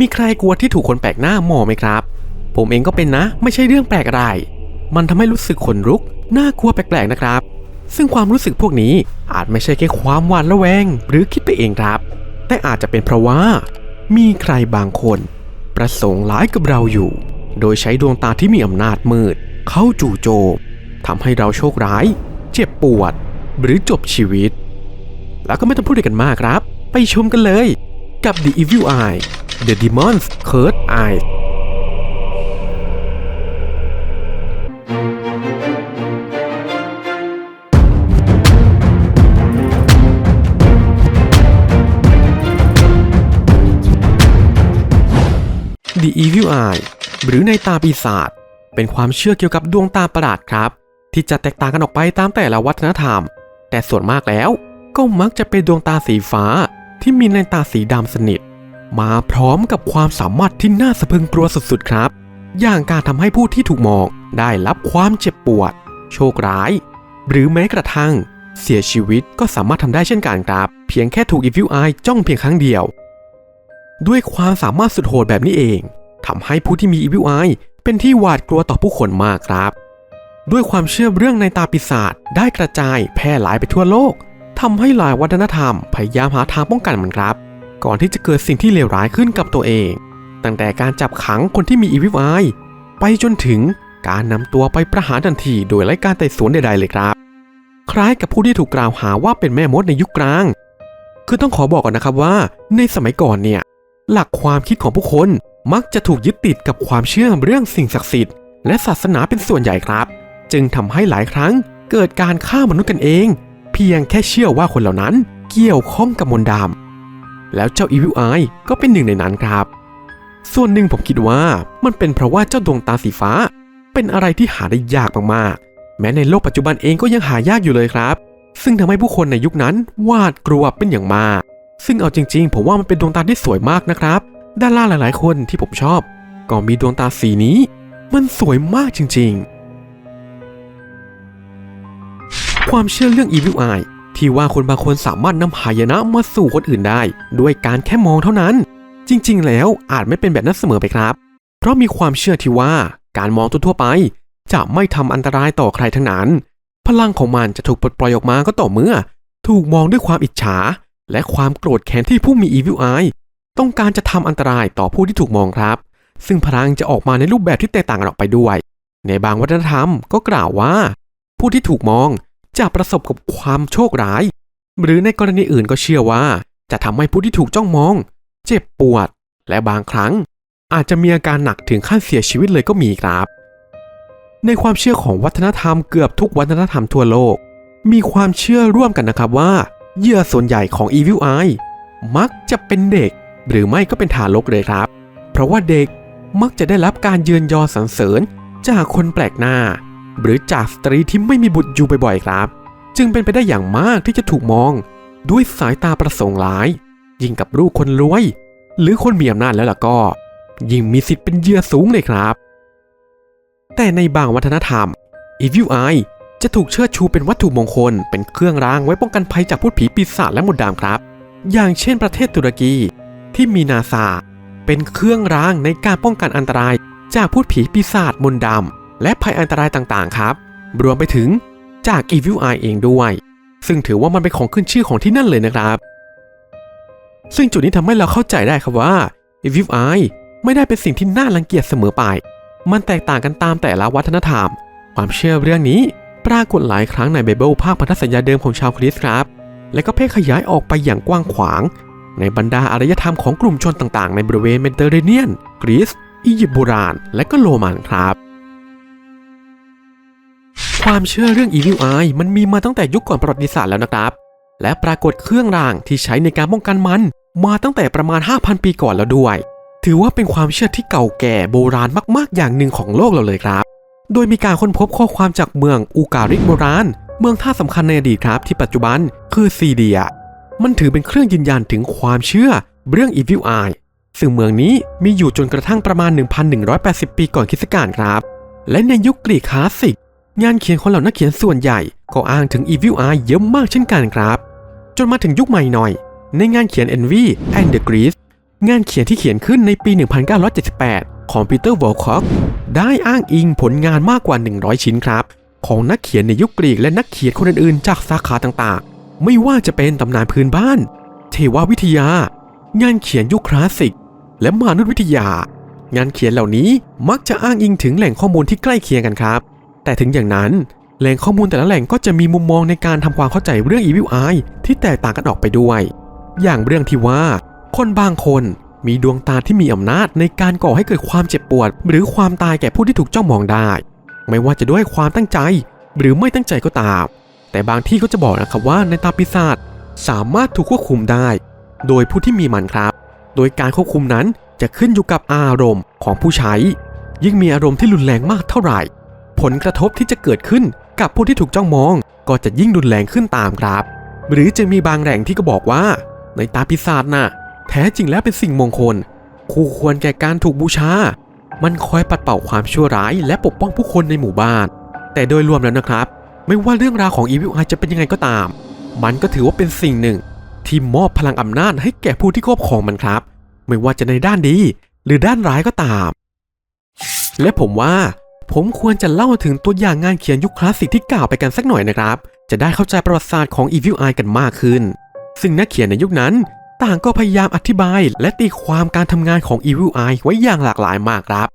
มีใครกลัวที่ถูกคนแปลกหน้ามองไหมครับ ผมเองก็เป็นนะ ไม่ใช่เรื่องแปลกอะไร มันทำให้รู้สึกขนลุก น่ากลัวแปลกๆนะครับ ซึ่งความรู้สึกพวกนี้อาจไม่ใช่แค่ความหวาดระแวง หรือคิดไปเองครับ แต่อาจจะเป็นเพราะว่า มีใครบางคน ประสงค์ร้ายกับเราอยู่ โดยใช้ดวงตาที่มีอำนาจมืด เข้าจู่โจมทำให้เราโชคร้าย เจ็บปวด หรือจบชีวิต แล้วก็ไม่ต้องพูดกันมากครับ ไปชมกันเลย กับ The Evil Eye The Demon's Curse Eye The Evil Eye หรือในตาปีศาจเป็นความเชื่อเกี่ยวกับดวงตาประหลาดครับ ที่จะแตกต่างกันออกไปตามแต่ละวัฒนธรรม แต่ส่วนมากแล้วก็มักจะเป็นดวงตาสีฟ้า ที่มีในตาสีดำสนิท มาพร้อมกับความสามารถที่น่าสะพึงกลัวสุดๆครับ อย่างการทำให้ผู้ที่ถูกมองได้รับความเจ็บปวด โชคร้าย หรือแม้กระทั่ง เสียชีวิตก็สามารถทำได้เช่นกันครับ เพียงแค่ถูก Evil Eye จ้องเพียงครั้งเดียว ด้วยความสามารถสุดโหดแบบนี้เองทำให้ผู้ที่มี Evil Eye เป็นที่หวาดกลัวต่อผู้คนมากครับ ด้วยความเชื่อเรื่องในตาปีศาจได้กระจายแพร่หลายไปทั่วโลก ทำให้หลายวัฒนธรรมพยายามหาทางป้องกันมันครับ ก่อนที่จะเกิดสิ่งที่เลวร้ายขึ้นกับตัวเอง ตั้งแต่การจับขังคนที่มี Evil Eye ไปจนถึงการนำตัวไปประหารทันทีโดยไร้การไต่สวนใดๆเลยครับ คล้ายกับผู้ที่ถูกกล่าวหาว่าเป็นแม่มดในยุคกลาง คือต้องขอบอกก่อนนะครับว่า ในสมัยก่อนเนี่ย หลักความคิดของผู้คนมักจะถูกยึดติดกับความเชื่อเรื่องสิ่งศักดิ์สิทธิ์และศาสนาเป็นส่วนใหญ่ครับ จึงทำให้หลายครั้งเกิดการฆ่ามนุษย์กันเอง พียงแค่เชื่อว่าคนเหล่านั้นเกี่ยวข้องกับมนต์ดำแล้วเจ้า Evil Eye ก็เป็นหนึ่งในนั้นครับ ส่วนหนึ่งผมคิดว่ามันเป็นเพราะว่าเจ้าดวงตาสีฟ้า เป็นอะไรที่หาได้ยากมากๆ แม้ในโลกปัจจุบันเองก็ยังหายากอยู่เลยครับ ซึ่งทำให้ผู้คนในยุคนั้นหวาดกลัวเป็นอย่างมาก ซึ่งเอาจริง ๆ ผมว่ามันเป็นดวงตาที่สวยมากนะครับ ดาราหลายๆ คนที่ผมชอบ ก็มีดวงตาสีนี้ มันสวยมากจริง ๆ ความเชื่อเรื่อง Evil Eye ที่ว่าคนบางคนสามารถนำหายนะมาสู่คนอื่นได้ ด้วยการแค่มองเท่านั้น จริง ๆ แล้วอาจไม่เป็นแบบนั้นเสมอไปครับ เพราะมีความเชื่อที่ว่าการมองทั่วๆไป จะไม่ทำอันตรายต่อใครทั้งนั้น พลังของมันจะถูกปลดปล่อยออกมาก็ต่อเมื่อ ถูกมองด้วยความอิจฉา และความโกรธแค้นที่ผู้มี Evil Eye ต้องการจะทำอันตรายต่อผู้ที่ถูกมองครับ ซึ่งพลังจะออกมาในรูปแบบที่แตกต่างกันออกไปด้วย ในบางวัฒนธรรมก็กล่าวว่า ผู้ที่ถูกมอง จะประสบกับความโชคร้าย หรือในกรณีอื่นก็เชื่อว่า จะทำให้ผู้ที่ถูกจ้องมอง เจ็บปวด และบางครั้ง อาจจะมีอาการหนักถึงขั้นเสียชีวิตเลยก็มีครับ ในความเชื่อของวัฒนธรรมเกือบทุกวัฒนธรรมทั่วโลก มีความเชื่อร่วมกันนะครับว่าเหยื่อส่วนใหญ่ของ Evil Eye มักจะเป็นเด็ก หรือไม่ก็เป็นทารกเลยครับ เพราะว่าเด็กมักจะได้รับการเยือนยอสรรเสริญจากคนแปลกหน้า หรือจากสตรีที่ไม่มีบุตรอยู่บ่อยๆครับ จึงเป็นไปได้อย่างมากที่จะถูกมอง ด้วยสายตาประสงค์ร้าย ยิ่งกับลูกคนรวย หรือคนมีอำนาจแล้วล่ะก็ ยิ่งมีสิทธิ์เป็นเหยื่อสูงเลยครับ แต่ในบางวัฒนธรรม Evil Eye จะถูกเชิดชูเป็นวัตถุมงคล เป็นเครื่องรางไว้ป้องกันภัยจากพูดผีปีศาจและมนต์ดำครับ อย่างเช่นประเทศตุรกีที่มีนาซาเป็นเครื่องรางในการป้องกันอันตรายจากพูดผีปีศาจมนต์ดำ และภัยอันตรายต่างๆ ครับ รวมไปถึงจาก Evil Eye เองด้วย ซึ่งถือว่ามันเป็นของขึ้นชื่อของที่นั่นเลยนะครับ ซึ่งจุดนี้ทำให้เราเข้าใจได้ครับว่า Evil Eye ไม่ได้เป็นสิ่งที่น่ารังเกียจเสมอไป มันแตกต่างกันตามแต่ละวัฒนธรรม ความเชื่อเรื่องนี้ปรากฏหลายครั้งในไบเบิลภาคพันธสัญญาเดิมของชาวคริสต์ครับ และก็เพ่ขยายออกไปอย่างกว้างขวาง ในบรรดาอารยธรรมของกลุ่มชนต่างๆ ในบริเวณเมดิเตอร์เรเนียน กรีซ อียิปต์โบราณ และก็โรมันครับ ความเชื่อเรื่อง Evil Eye มันมีมาตั้งแต่ยุคก่อนประวัติศาสตร์แล้วนะครับ และปรากฏเครื่องรางที่ใช้ในการป้องกันมัน มาตั้งแต่ประมาณ 5,000 ปีก่อนแล้วด้วย ถือว่าเป็นความเชื่อที่เก่าแก่โบราณมากๆ อย่างหนึ่งของโลกเราเลยครับ โดยมีการค้นพบข้อความจากเมืองอูการิกโบราณ เมืองท่าสำคัญในอดีตครับ ที่ปัจจุบันคือซีเดีย มันถือเป็นเครื่องยืนยันถึงความเชื่อเรื่อง Evil Eye ซึ่งเมืองนี้มีอยู่จนกระทั่งประมาณ 1,180 ปีก่อนคริสต์กาลครับ และในยุคกรีกคลาสสิก งานเขียนของเหล่านักเขียนส่วนใหญ่ก็อ้างถึง Evil Eye เยอะมากเช่นกันครับ จนมาถึงยุคใหม่หน่อย ในงานเขียน Envy and the Grease งานเขียนที่เขียนขึ้นในปี 1978 ของปีเตอร์วอลคอกได้อ้างอิงผลงานมากกว่า 100 ชิ้นครับ ของนักเขียนในยุคกรีกและนักเขียนคนอื่นๆ จากสาขาต่างๆ ไม่ว่าจะเป็นตำนานพื้นบ้าน เทววิทยา งานเขียนยุคคลาสสิก และมนุษยวิทยา งานเขียนเหล่านี้มักจะอ้างอิงถึงแหล่งข้อมูลที่ใกล้เคียงกันครับ แต่ถึงอย่างนั้นแหล่งข้อมูลแต่ละแหล่งก็จะมีมุมมองในการทำความเข้าใจเรื่อง Evil Eye ที่แตกต่างกันออกไปด้วย อย่างเรื่องที่ว่า คนบางคนมีดวงตาที่มีอำนาจในการก่อให้เกิดความเจ็บปวด หรือความตายแก่ผู้ที่ถูกจ้องมองได้ ไม่ว่าจะด้วยความตั้งใจ หรือไม่ตั้งใจก็ตาม แต่บางที่ก็จะบอกนะครับว่าในตาปีศาจสามารถถูกควบคุมได้ โดยผู้ที่มีมันครับ โดยการควบคุมนั้นจะขึ้นอยู่กับอารมณ์ของผู้ใช้ ยิ่งมีอารมณ์ที่รุนแรงมากเท่าไหร่ ผลกระทบที่จะเกิดขึ้นกับผู้ที่ถูกจ้องมอง ก็จะยิ่งรุนแรงขึ้นตามครับ หรือจะมีบางแหล่งที่ก็บอกว่า ในตาปีศาจน่ะ แท้จริงแล้วเป็นสิ่งมงคล คู่ควรแก่การถูกบูชา มันคอยปัดเป่าความชั่วร้ายและปกป้องผู้คนในหมู่บ้าน แต่โดยรวมแล้วนะครับ ไม่ว่าเรื่องราวของ Evil Eye จะเป็นยังไงก็ตาม มันก็ถือว่าเป็นสิ่งหนึ่ง ที่มอบพลังอำนาจให้แก่ผู้ที่ครอบครองมันครับ ไม่ว่าจะในด้านดี หรือด้านร้ายก็ตาม และผมว่า ผมควรจะเล่าถึงตัวอย่างงานเขียนยุคคลาสสิกที่กล่าวไปกันสักหน่อยนะครับ จะได้เข้าใจประวัติศาสตร์ของ Evil Eye กันมากขึ้น ซึ่งนักเขียนในยุคนั้น ต่างก็พยายามอธิบาย และตีความการทำงานของ Evil Eye ไว้อย่างหลากหลายมากครับ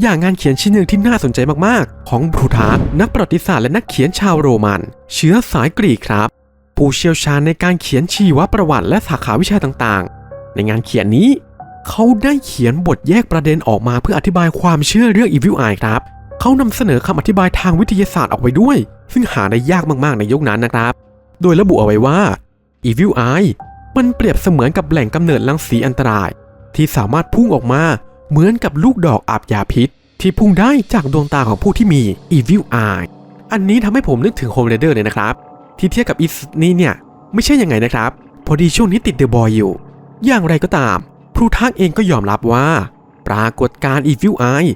อย่างงานเขียนชิ้นหนึ่งที่น่าสนใจมากๆ ของบรูทาร์นักประวัติศาสตร์และนักเขียนชาวโรมัน เชื้อสายกรีกครับ ผู้เชี่ยวชาญในการเขียนชีวประวัติและสาขาวิชาต่างๆ ในงานเขียนนี้เขาได้เขียนบทแยกประเด็นออกมาเพื่ออธิบายความเชื่อเรื่อง Evil Eye ครับ เขานำเสนอคำอธิบายทางวิทยาศาสตร์ออกไว้ด้วย ซึ่งหาได้ยากมากๆในยุคนั้นนะครับ โดยระบุเอาไว้ว่า Evil Eye มันเปรียบเสมือนกับแหล่งกำเนิดรังสีอันตราย ที่สามารถพุ่งออกมาเหมือนกับลูกดอกอาบยาพิษ ที่พุ่งได้จากดวงตาของผู้ที่มี Evil Eye อันนี้ทำให้ผมนึกถึง Home Raider เลยนะครับ ที่เทียบกับอีสนี่เนี่ยไม่ใช่ยังไงนะครับ พอดีช่วงนี้ติดเดอะบอยอยู่ อย่างไรก็ตามพรูทักเองก็ยอมรับว่า ปรากฏการณ์ Evil Eye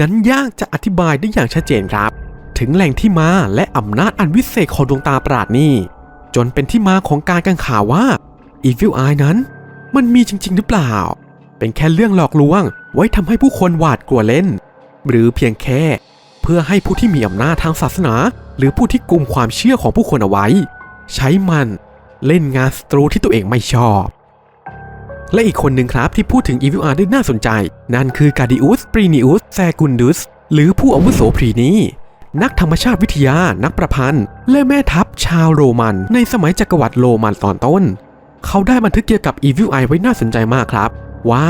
นั้นยากจะอธิบายได้อย่างชัดเจนครับ ถึงแหล่งที่มาและอำนาจอันวิเศษของดวงตาประหลาดนี้ จนเป็นที่มาของการกังขาว่า Evil Eye นั้น มันมีจริง ๆ หรือเปล่า เป็นแค่เรื่องหลอกลวง ไว้ทำให้ผู้คนหวาดกลัวเล่น หรือเพียงแค่ เพื่อให้ผู้ที่มีอำนาจทางศาสนา หรือผู้ที่กลุ่มความเชื่อของผู้คนเอาไว้ ใช้มันเล่นงานศัตรูที่ตัวเองไม่ชอบ และอีกคนหนึ่งครับที่พูดถึง Evil Eye ได้น่าสนใจ นั่นคือกาดิอุสปรีนิอุสแซกุนดุสหรือผู้อาวุโสพรีนีนักธรรมชาติวิทยา นักประพันธ์ และแม่ทัพชาวโรมัน ในสมัยจักรวรรดิโรมันตอนต้น เขาได้บันทึกเกี่ยวกับ Evil Eye ไว้น่าสนใจมากครับ ว่า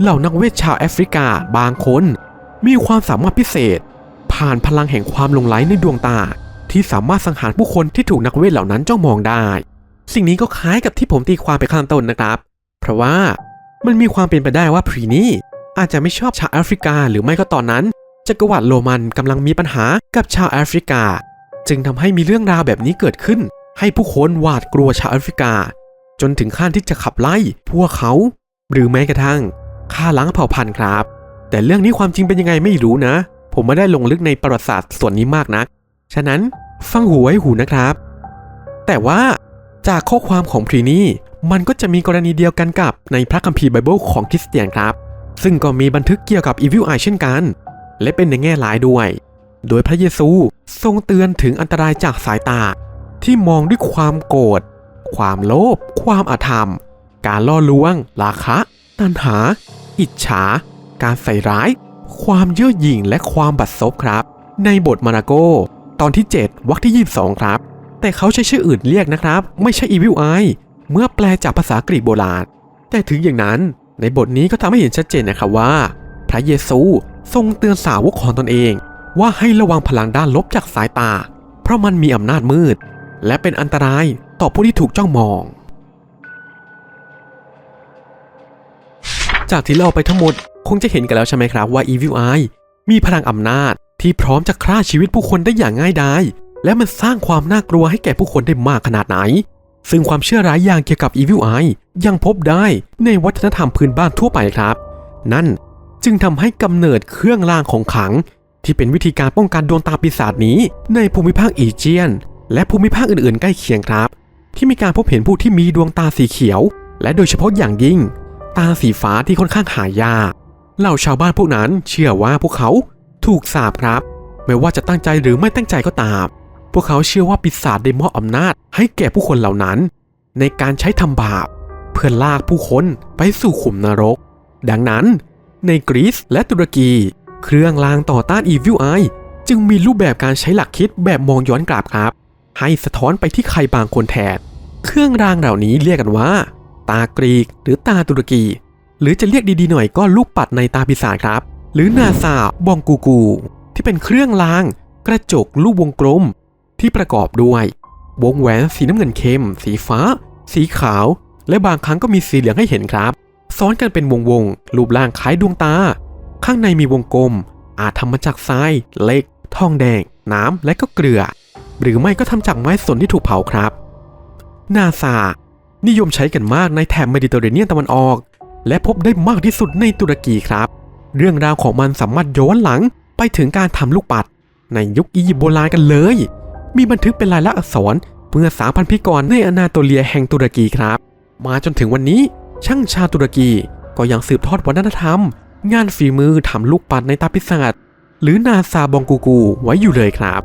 เหล่านักเวทชาวแอฟริกาบางคน มีความสามารถพิเศษ ผ่านพลังแห่งความลงไหลในดวงตา ที่สามารถสังหารผู้คนที่ถูกนักเวทเหล่านั้นจ้องมองได้ สิ่งนี้ก็คล้ายกับที่ผมตีความไปข้างต้นนะครับ เพราะว่ามันมีความเป็นไปได้ว่าพรีนี่อาจจะไม่ชอบชาวแอฟริกาหรือไม่ก็ตอนนั้นจักรวรรดิโรมันกำลังมีปัญหากับชาวแอฟริกา จึงทำให้มีเรื่องราวแบบนี้เกิดขึ้น ให้ผู้คนหวาดกลัวชาวแอฟริกา จนถึงขั้นที่จะขับไล่พวกเขา หรือแม้กระทั่งฆ่าล้างเผ่าพันธุ์ครับ แต่เรื่องนี้ความจริงเป็นยังไงไม่รู้นะ ผมไม่ได้ลงลึกในประวัติศาสตร์ส่วนนี้มากนัก ฉะนั้นฟังหูไว้หูนะครับ แต่ว่าจากข้อความของพรีนี่ มันก็จะมีกรณีเดียวกันกับในพระคัมภีร์ไบเบิลของคริสเตียนครับ ซึ่งก็มีบันทึกเกี่ยวกับ Evil Eye เช่นกัน และเป็นในแง่ร้ายด้วย โดยพระเยซูทรงเตือนถึงอันตรายจากสายตา ที่มองด้วยความโกรธ ความโลภ ความอาธรรม การล่อลวง ราคะ ตัณหา อิจฉา การใส่ร้าย ความเย่อหยิ่งและความบัดซบครับ ในบทมาราโก ตอนที่ 7วรรคที่ 22 ครับ แต่เขาใช้ชื่ออื่นเรียกนะครับ ไม่ใช่ Evil Eye เมื่อแปลจากภาษากรีกโบราณ แต่ถึงอย่างนั้นในบทนี้ก็ทำให้เห็นชัดเจนนะครับว่า พระเยซูทรงเตือนสาวกของตนเอง ว่าให้ระวังพลังด้านลบจากสายตา เพราะมันมีอำนาจมืด และเป็นอันตรายต่อผู้ที่ถูกจ้องมอง จากที่เล่าไปทั้งหมดคงจะเห็นกันแล้วใช่ไหมครับว่า Evil Eye มีพลังอำนาจที่พร้อมจะฆ่าชีวิตผู้คนได้อย่างง่ายดายและมันสร้างความน่ากลัวให้แก่ผู้คนได้มากขนาดไหน ซึ่งความเชื่อร้ายอย่างเกี่ยวกับ Evil Eye ยังพบได้ในวัฒนธรรมพื้นบ้านทั่วไปครับ นั่นจึงทำให้กำเนิดเครื่องรางของขลัง ที่เป็นวิธีการป้องกันดวงตาปีศาจนี้ในภูมิภาคอีเจียน และภูมิภาคอื่นๆ ใกล้เคียงครับ ที่มีการพบเห็นผู้ที่มีดวงตาสีเขียว และโดยเฉพาะอย่างยิ่ง ตาสีฟ้าที่ค่อนข้างหายากเหล่าชาวบ้านพวกนั้นเชื่อว่าพวกเขาถูกสาปครับ ไม่ว่าจะตั้งใจหรือไม่ตั้งใจก็ตาม พวกเขาเชื่อว่าปีศาจได้มอบอำนาจให้แก่ผู้คนเหล่านั้น ในการใช้ทำบาป เพื่อลากผู้คนไปสู่ขุมนรก ดังนั้น ในกรีซและตุรกี เครื่องรางต่อต้าน Evil Eye จึงมีรูปแบบการใช้หลักคิดแบบมองย้อนกลับครับ ให้สะท้อนไปที่ใครบางคนแทน เครื่องรางเหล่านี้เรียกกันว่า ตากรีกหรือตาตุรกี หรือจะเรียกดีๆหน่อยก็ลูกปัดในตาปีศาจครับ หรือนาซาบองกูกู ที่เป็นเครื่องราง กระจกรูปวงกลม ที่ประกอบด้วย วงแหวนสีน้ำเงินเข้ม สีฟ้า สีขาว และบางครั้งก็มีสีเหลืองให้เห็นครับ ซ้อนกันเป็นวงวงๆรูปร่างคล้ายดวงตา ข้างในมีวงกลม อาจทำมาจากทรายเหล็ก ทองแดง น้ำและก็เกลือ หรือไม่ก็ทำจากไม้สนที่ถูกเผาครับนาซานิยมใช้กันมากในแถบเมดิเตอร์เรเนียนตะวันออก และพบได้มากที่สุดในตุรกีครับ เรื่องราวของมันสามารถย้อนหลังไปถึงการทำลูกปัด ในยุคอียิปต์โบราณกันเลย มีบันทึกเป็นลายลักษณ์อักษรเมื่อ 3,000 ปีก่อนในอนาโตเลียแห่งตุรกีครับ มาจนถึงวันนี้ช่างชาวตุรกีก็ยังสืบทอดวัฒนธรรม งานฝีมือทำลูกปัดในตาพิศาจหรือนาซาบองกูกูไว้อยู่เลยครับ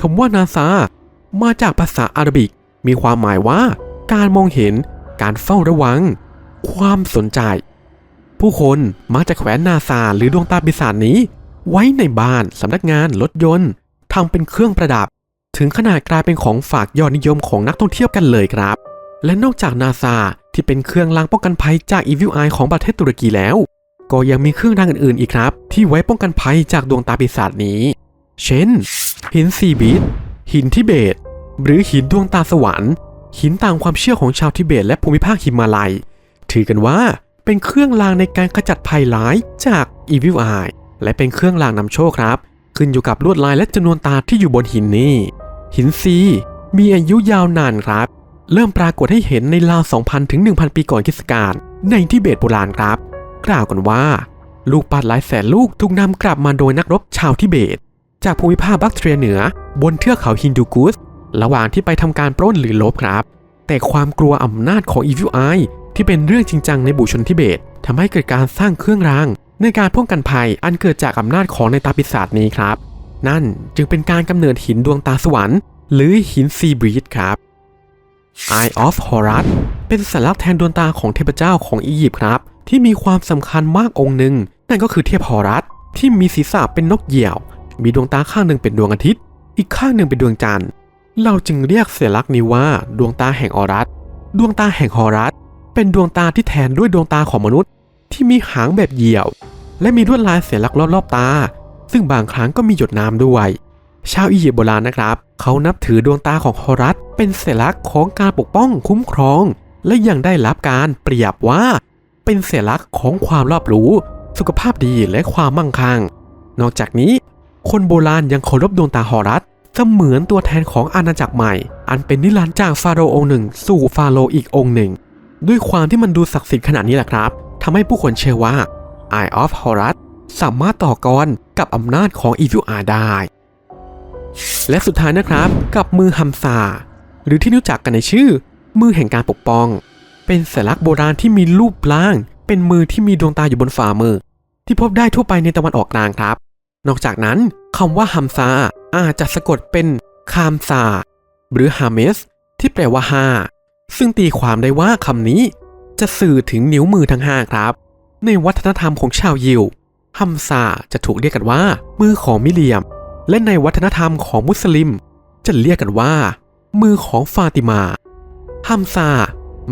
คำว่านาซามาจากภาษาอาหรับิก มีความหมายว่า การมองเห็น การเฝ้าระวัง ความสนใจ ผู้คนมักจะแขวนนาซาหรือดวงตาปีศาจนี้ ไว้ในบ้านสำนักงานรถยนต์ ทำเป็นเครื่องประดับ ถึงขนาดกลายเป็นของฝากยอดนิยมของนักท่องเที่ยวกันเลยครับ และนอกจากนาซาที่เป็นเครื่องรางป้องกันภัยจาก Evil Eye ของประเทศตุรกีแล้ว ก็ยังมีเครื่องรางอื่นๆอีกครับ ที่ไว้ป้องกันภัยจากดวงตาปีศาจนี้ เช่น หินซีบิดหินทิเบต หรือหินดวงตาสวรรค์หินตามความเชื่อของชาวทิเบตและภูมิภาคหิมาลัย ถือกันว่าเป็นเครื่องรางในการขจัดภัยร้ายจาก Evil Eye และเป็นเครื่องรางนำโชคครับ ขึ้นอยู่กับลวดลายและจำนวนตาที่อยู่บนหินนี้ หินซีมีอายุยาวนานครับ เริ่มปรากฏให้เห็นในราว 2,000 ถึง 1,000 ปีก่อนคริสต์กาลในทิเบตโบราณครับ กล่าวกันว่า ลูกปัดหลายแสนลูกถูกนำกลับมาโดยนักรบชาวทิเบต จากภูมิภาคบักเทรียเหนือบนเทือกเขาฮินดูกุสระหว่างที่ไปทำการปล้นหรือลบครับ แต่ความกลัวอำนาจของ Evil Eye ที่เป็นเรื่องจริงจังในบุชนทิเบตทำให้เกิดการสร้างเครื่องราง ในการป้องกันภัยอันเกิดจากอำนาจของในตาปีศาจนี้ครับ นั่นจึงเป็นการกำเนิดหินดวงตาสวรรค์หรือหินซีบรีดครับ Eye of Horus เป็นสัญลักษณ์แทนดวงตาของเทพเจ้าของอียิปต์ครับ ที่มีความสำคัญมากองค์หนึ่ง นั่นก็คือเทพฮอรัสที่มีศีรษะเป็นนกเหยี่ยว มีดวงตาข้างหนึ่งเป็นดวงอาทิตย์ อีกข้างหนึ่งเป็นดวงจันทร์ เราจึงเรียกสัญลักษณ์นี้ว่า ดวงตาแห่งออรัสดวงตาแห่งฮอรัสเป็นดวงตาที่แทนด้วยดวงตาของมนุษย์ ที่มีหางแบบเหยี่ยว และมีลวดลายเสัญลักรอบๆตา ซึ่งบางครั้งก็มีหยดน้ำด้วย ชาวอียิปต์โบราณนะครับ เขานับถือดวงตาของฮอรัสเป็นสัญลักษณ์ของการปกป้องคุ้มครอง และยังได้รับการเปรียบว่า เป็นสัญลักษณ์ของความรอบรู้ สุขภาพดีและความมั่งคั่ง นอกจากนี้คนโบราณยังเคารพดวงตาฮอรัสเสมือนตัวแทนของอาณาจักรใหม่ อันเป็นนิรันดร์จากฟาโรห์องค์หนึ่ง สู่ฟาโรห์อีกองค์หนึ่ง ด้วยความที่มันดูศักดิ์สิทธิ์ขนาดนี้แหละครับ ทำให้ผู้คนเชื่อว่า Eye of Horus สามารถต่อกรกับอำนาจของ Evil Eye ได้ และสุดท้ายนะครับกับมือฮัมซา หรือที่รู้จักกันในชื่อ มือแห่งการปกป้อง เป็นสัญลักษณ์โบราณที่มีรูปร่าง เป็นมือที่มีดวงตาอยู่บนฝ่ามือ ที่พบได้ทั่วไปในตะวันออกกลางครับ นอกจากนั้นคำว่าฮัมซาอาจจะสะกดเป็นคามซาหรือฮาเมสที่แปลว่าห้าซึ่งตีความได้ว่าคำนี้ จะสื่อถึงนิ้วมือทั้งห้าครับ ในวัฒนธรรมของชาวยิวฮัมซาจะถูกเรียกกันว่า มือของมิเรียม และในวัฒนธรรมของมุสลิม จะเรียกกันว่า มือของฟาติมาฮัมซา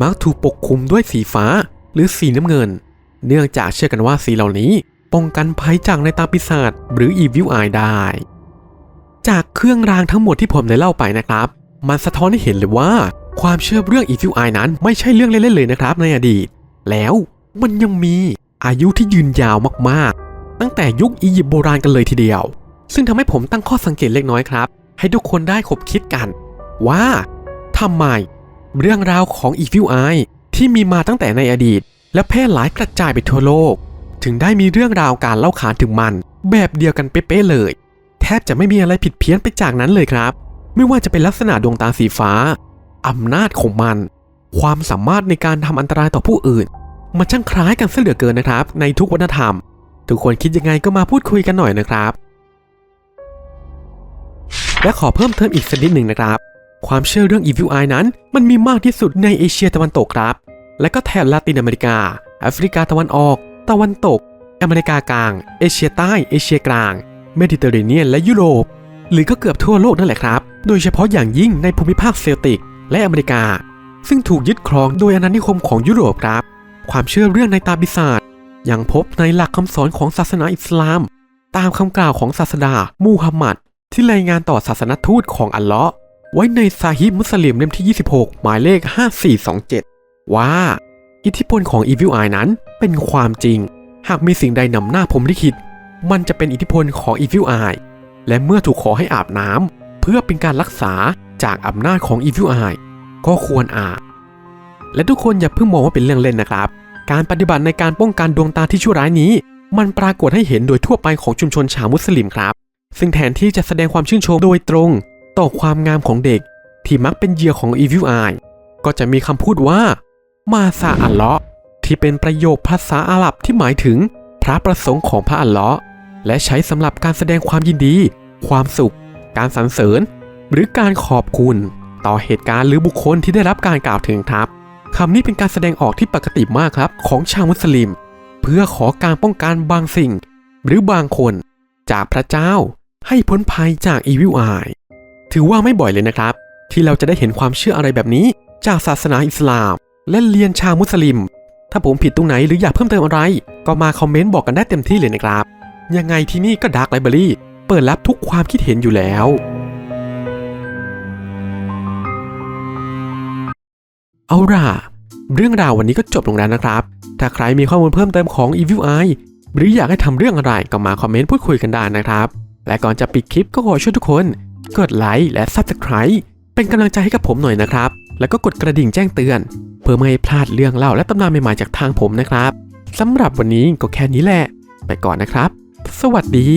มักถูกปกคลุมด้วยสีฟ้าหรือสีน้ำเงิน เนื่องจากเชื่อกันว่าสีเหล่านี้ป้องกันภัยจากในตาปีศาจหรืออีวิวอายได้ จากเครื่องรางทั้งหมดที่ผมได้เล่าไปนะครับ มันสะท้อนให้เห็นเลยว่า ความเชื่อเรื่องอีวิวอายนั้นไม่ใช่เรื่องเล่นๆเลยนะครับในอดีต แล้วมันยังมีอายุที่ยืนยาวมากๆ ตั้งแต่ยุคอียิปต์โบราณกันเลยทีเดียว ซึ่งทำให้ผมตั้งข้อสังเกตเล็กน้อยครับ ให้ทุกคนได้ขบคิดกัน ว่าทำไมเรื่องราวของ Evil Eye ที่มีมาตั้งแต่ในอดีต และแพร่หลายกระจายไปทั่วโลก ถึงได้มีเรื่องราวการเล่าขานถึงมัน แบบเดียวกันเป๊ะๆเลย แทบจะไม่มีอะไรผิดเพี้ยนไปจากนั้นเลยครับ ไม่ว่าจะเป็นลักษณะดวงตาสีฟ้า อำนาจของมัน ความสามารถในการทำอันตรายต่อผู้อื่น มันช่างคล้ายกันเสียเหลือเกินนะครับ ในทุกวัฒนธรรม ทุกคนคิดยังไงก็มาพูดคุยกันหน่อยนะครับ และขอเพิ่มเติมอีกสักนิดหนึ่งนะครับ ความเชื่อเรื่อง Evil Eye นั้น มันมีมากที่สุดในเอเชียตะวันตกครับ และก็แถบลาตินอเมริกา แอฟริกาตะวันออก ตะวันตก อเมริกากลาง เอเชียใต้ เอเชียกลาง เมดิเตอร์เรเนียน และยุโรปหรือก็เกือบทั่วโลกนั่นแหละครับ โดยเฉพาะอย่างยิ่งในภูมิภาคเซลติก และอเมริกา ซึ่งถูกยึดครองโดยอาณานิคมของยุโรปครับ ความเชื่อเรื่องในตาบิศาจยังพบในหลักคำสอนของศาสนาอิสลาม ตามคำกล่าวของศาสดามูฮัมหมัด ที่รายงานต่อศาสนทูตของอัลเลาะห์ไว้ในซาฮิบมุสลิมเล่มที่ 26 หมายเลข 5427 ว่า อิทธิพลของ Evil Eye นั้นเป็นความจริง หากมีสิ่งใดนำหน้าผมลิขิตมันจะเป็นอิทธิพลของ Evil Eye และเมื่อถูกขอให้อาบน้ำเพื่อเป็นการรักษา จากอำนาจของ Evil Eye ก็ควรอ่าบและทุกคนอย่าเพิ่งมองว่าเป็นเรื่องเล่นนะครับ การปฏิบัติในการป้องกันดวงตาที่ชั่วร้ายนี้ มันปรากฏให้เห็นโดยทั่วไปของชุมชนชาวมุสลิมครับ ซึ่งแทนที่จะแสดงความชื่นชมโดยตรง ต่อความงามของเด็ก ที่มักเป็นเหยื่อของ Evil Eye ก็จะมีคำพูดว่ามาซาอัลเลาะที่เป็นประโยคภาษาอาหรับที่หมายถึงพระประสงค์ของพระอัลเลาะและใช้สำหรับการแสดงความยินดี ความสุข การสรรเสริญ หรือการขอบคุณต่อเหตุการณ์หรือบุคคลที่ได้รับการกล่าวถึงครับคำนี้เป็นการแสดงออกที่ปกติมากครับของชาวมุสลิม เพื่อขอการป้องกันบางสิ่ง หรือบางคน จากพระเจ้าให้พ้นภัยจากอีวิลอายถือว่าไม่บ่อยเลยนะครับ ที่เราจะได้เห็นความเชื่ออะไรแบบนี้ จากศาสนาอิสลาม และเรียนชาวมุสลิม ถ้าผมผิดตรงไหนหรืออยากเพิ่มเติมอะไร ก็มาคอมเมนต์บอกกันได้เต็มที่เลยนะครับ ยังไงที่นี่ก็ด a r k ไลบรารีเปิดรับทุกความคิดเห็นอยู่แล้ว เอาล่ะ เรื่องราววันนี้ก็จบลงแล้วนะครับ ถ้าใครมีข้อมูลเพิ่มเติมของ Evil Eye หรืออยากให้ทำเรื่องอะไรก็มาคอมเมนต์พูดคุยกันได้นะครับ และก่อนจะปิดคลิปก็ขอช่วยทุกคน กดไลค์และ Subscribe เป็นกำลังใจให้กับผมหน่อยนะครับ แล้วก็กดกระดิ่งแจ้งเตือน เพื่อไม่ให้พลาดเรื่องเล่าและตำนานใหม่ๆจากทางผมนะครับสำหรับวันนี้ก็แค่นี้แหละ ไปก่อนนะครับ สวัสดี